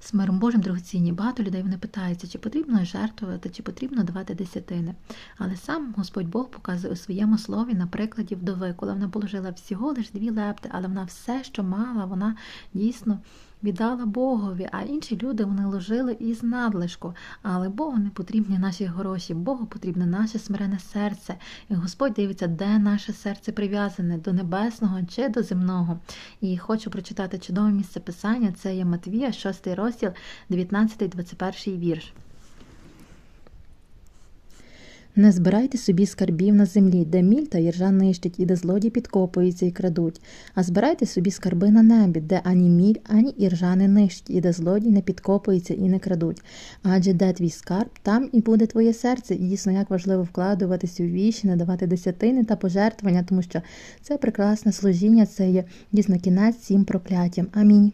з миром Божим дорогоцінні. Багато людей вони питаються, чи потрібно жертвувати, чи потрібно давати десятини. Але сам Господь Бог показує у своєму слові на прикладі вдови, коли вона положила всього лиш дві лепти, але вона все, що мала, вона дійсно віддала Богові, а інші люди вони ложили із надлишку. Але Богу не потрібні наші гроші, Богу потрібне наше смирене серце. І Господь дивиться, де наше серце прив'язане до небесного чи до земного. І хочу прочитати чудове місце писання. Це є Матвія, 6 розділ, 19-21 вірш. Не збирайте собі скарбів на землі, де міль та іржа нищить, і де злодії підкопуються і крадуть, а збирайте собі скарби на небі, де ані міль, ані іржа не нищить, і де злодії не підкопуються і не крадуть. Адже де твій скарб, там і буде твоє серце. І дійсно, як важливо вкладуватися у вічі, надавати десятини та пожертвування, тому що це прекрасне служіння, це є дійсно кінець цим прокляттям. Амінь.